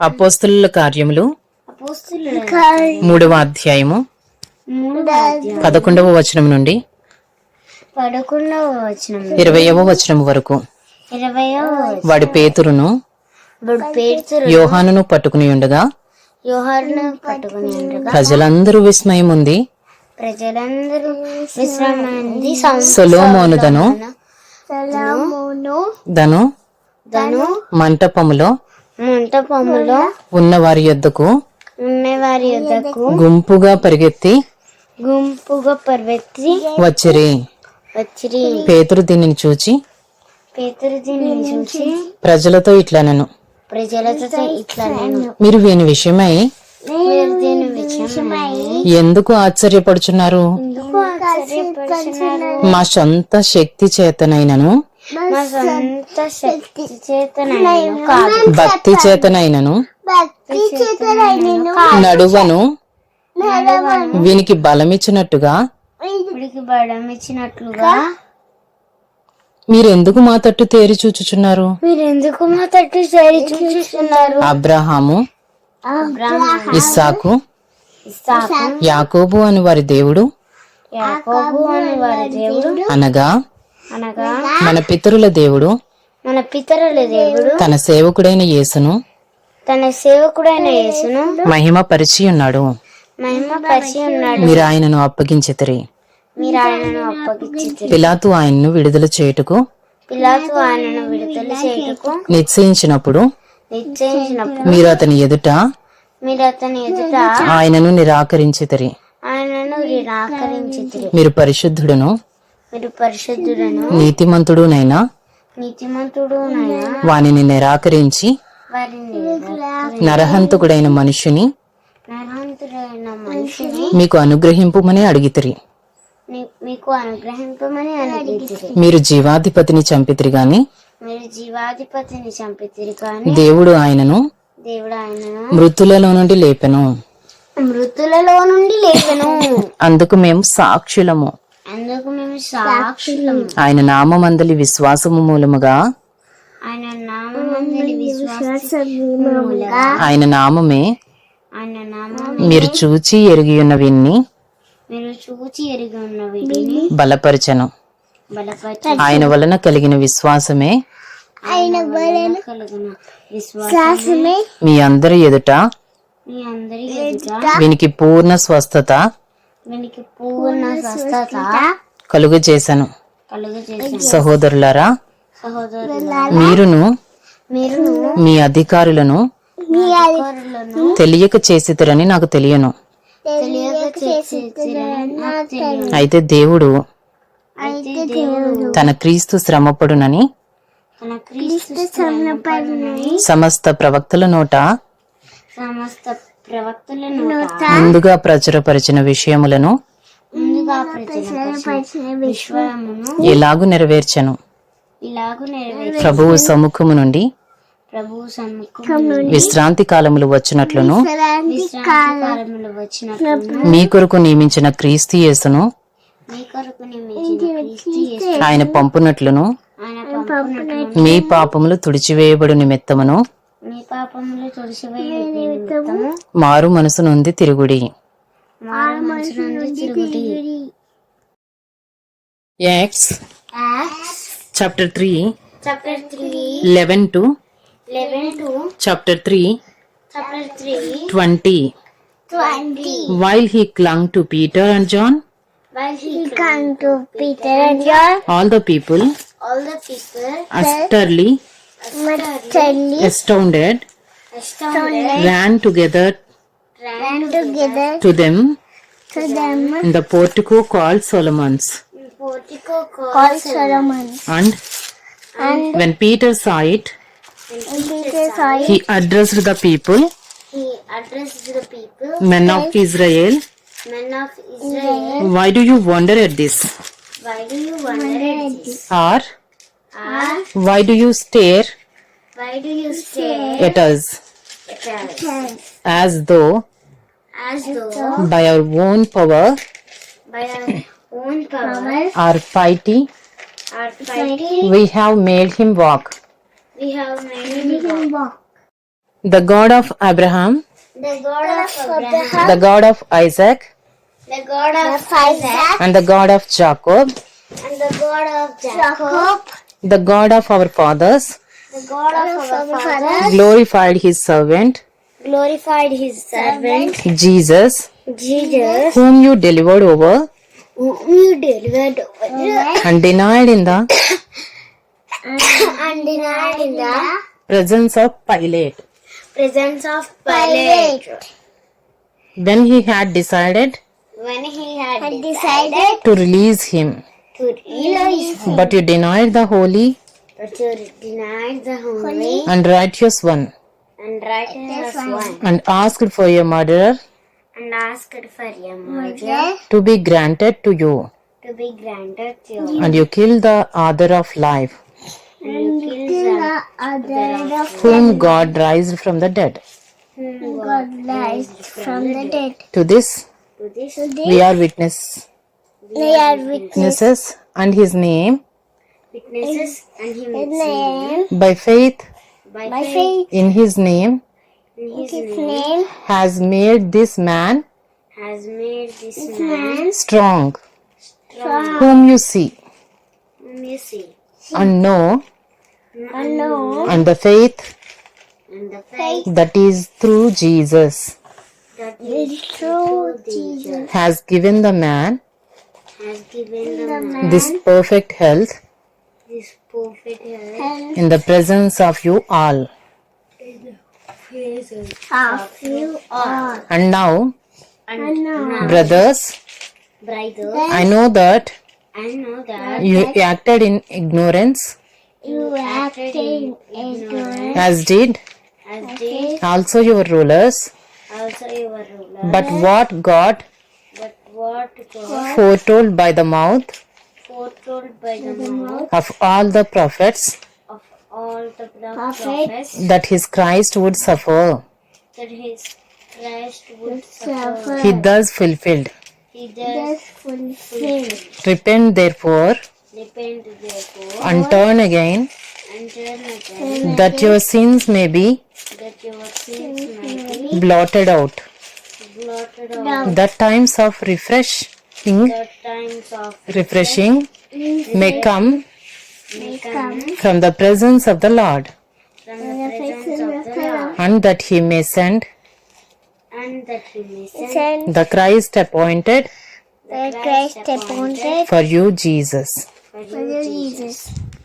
అపోస్తుల కార్యములు మూడవ అధ్యాయము పదకొండవ వచనం నుండి ఇరవయవ వచనం వరకు. వాడి పేతురును ఇప్పుడు పేతురు యోహానును పట్టుకుని ఉండగా యోహాను పట్టుకుని ఉండగా ప్రజలందరూ విస్మయం ఉంది ప్రజలందరూ విశ్రామంది సొలోమోనుదను సలమును దను దను మంటపములో మంటపములో ఉన్న వారి యొద్దకు ఉన్న వారి యొద్దకు గుంపుగా పరిగెత్తి గుంపుగా పరిగెత్తి వచ్చిరి. వచ్చిరి. పేతురు దీనిని చూచి పేతురు దీనిని చూసి ప్రజలతో ఇట్లనను ప్రజలతో ఇట్లా నేను మీరు వీని విషయమై ఎందుకు ఆశ్చర్యపడుచున్నారు? మా సొంత శక్తి చేతనైనను మా సొంత శక్తి కాదు భక్తి చేతనైనను. భక్తి నడువను. వీనికి బలమిచ్చినట్టుగా. ఇప్పటికి బలం ఇచ్చినట్లుగా మీరెందుకు మా తట్టు తేరి చూచుచున్నారు? మీరు ఎందుకు మా తట్టు చేరి చూస్తున్నారు అబ్రహాము ఇస్సాకు ఇస్సాకు. యాకోబు అని వారి దేవుడు. యాకోబు అని వారి దేవుడు. అనగా అనగా మన పితరుల దేవుడు మన పితరుల దేవుడు తన సేవకుడైన యేసును తన సేవకుడైన యేసును మహిమ పరిచి ఉన్నాడు. మహిమ పరిచి ఉన్నాడు. మీరు ఆయనను అప్పగించితిరి. మీరు ఆయనను అప్పగించి పిలాతు ఆయన్ను విడుదల చేయుటకు పిలాతు ఆయనను విడుదల చేయుటకు నిశ్చయించినప్పుడు నిశ్చయించినప్పుడు మీరు అతని ఎదుట మీరు అతని ఎదుట ఆయనను నిరాకరించితిరి. ఆయనను నిరాకరించి మీరు పరిశుద్ధుడును మీరు పరిశుద్ధులను నీతిమంతుడునైనా? నీతిమంతుడు వానిని నిరాకరించి నరహంతకుడైన మనుష్యుని నరహంతుడైన మనిషిని మీకు అనుగ్రహింపుమని అడిగితిరి. మీకు అనుగ్రహింపమని అడిగితిరి. మీరు జీవాధిపతిని చంపితిరి గాని? మీరు జీవాధిపతిని చంపితిరి కానీ దేవుడు ఆయనను దేవుడు ఆయనను మృతులలో నుండి లేపెను. మృతులలో నుండి సాక్షులము అందుకు మేము సాక్షులము. ఆయన నామందలి విశ్వాసము మూలముగా ఆయన నామమే మీరు చూచి ఎరిగి ఉన్న విన్ని బలపరచను. ఆయన వలన కలిగిన విశ్వాసమే మీ అందరి ఎదుట వీనికి పూర్ణ స్వస్థత వీనికి పూర్ణ స్వస్థత కలుగు చేశాను సహోదరులారా మీరును మీ అధికారులను తెలియక చేసితురని నాకు తెలియను. అయితే దేవుడు తన క్రీస్తు శ్రమపడునని సమస్త ప్రవక్తల నోట ముందుగా ప్రచురపరిచిన విషయములను నీగా ఇలాగు నెరవేర్చను. ప్రభువు సముఖము నుండి విశ్రాంతి కాలములు వచ్చినట్లును. మీ కొరకు నియమించిన క్రీస్తు యేసును ఆయన పంపునట్లును. మీ పాపములు తుడిచివేయబడు నిమిత్తమును. మారు మనసు నుండి తిరుగుడి. Acts Acts chapter 3 chapter 3 11 to 11 to chapter 3 chapter 3 20 20 while he clung to Peter and John. While he clung to Peter and John. All the people all the people utterly utterly astounded astounded ran together ran together. To them. To them. In the portico called Solomon's. portico called Solomon. And when Peter saw it, When Peter saw it, he addressed the people, he addressed the people, men of Israel, men of Israel, why do you wonder at this? why do you wonder at this? Or Or why do you stare why do you stare at us? At us. As though as though by our own power by our own power or piety or fighting we have made him walk? we have made him walk? the God of Abraham, the God of Abraham, the God of Isaac, the God of Isaac, and the God of Jacob, and the God of Jacob, the God of our fathers, the God of our fathers, glorified his servant, glorified his servant, Jesus, Jesus, whom you delivered over whom you delivered over. And denied in the and denied in the presence of Pilate. presence of Pilate. When he had decided When he had decided to release him, to release him, but you denied the holy but you denied the holy. and righteous one, and righteous one, and asked for a murderer? And asked for a merger to be granted to you, to be granted to you. and you killed the author of life, And you killed the other of whom God raised from the dead. whom God raised from the dead. To this To this we are witness, we are witnesses, and his name, witnesses and his name. By faith by, faith in his name, in his, name. has made this man has made this man strong, strong. whom you see. Whom you see. And know, and know and the faith and the faith that is through Jesus. that is through Jesus. Has given the man has given the man this perfect health this perfect health in the presence of you all. of you all. And now, And now, brothers, brothers, I know that I know that you acted in ignorance, you acted in ignorance as did as did also your rulers. also your ruler. But what God But what God foretold by the mouth foretold by the mouth of all the prophets of all the prophets. that his Christ would suffer, that his Christ would suffer. he thus fulfilled. He does fulfill. Repent therefore Repent therefore. and turn again, and turn again. that your sins may be that your sins may be blotted out, blotted out. that times of refreshing, The times of refreshing. May come. From the presence of the Lord, from the presence of the Lord, and that he may send and that He may send. The Christ appointed. The Christ appointed for you, Jesus. for you, Jesus.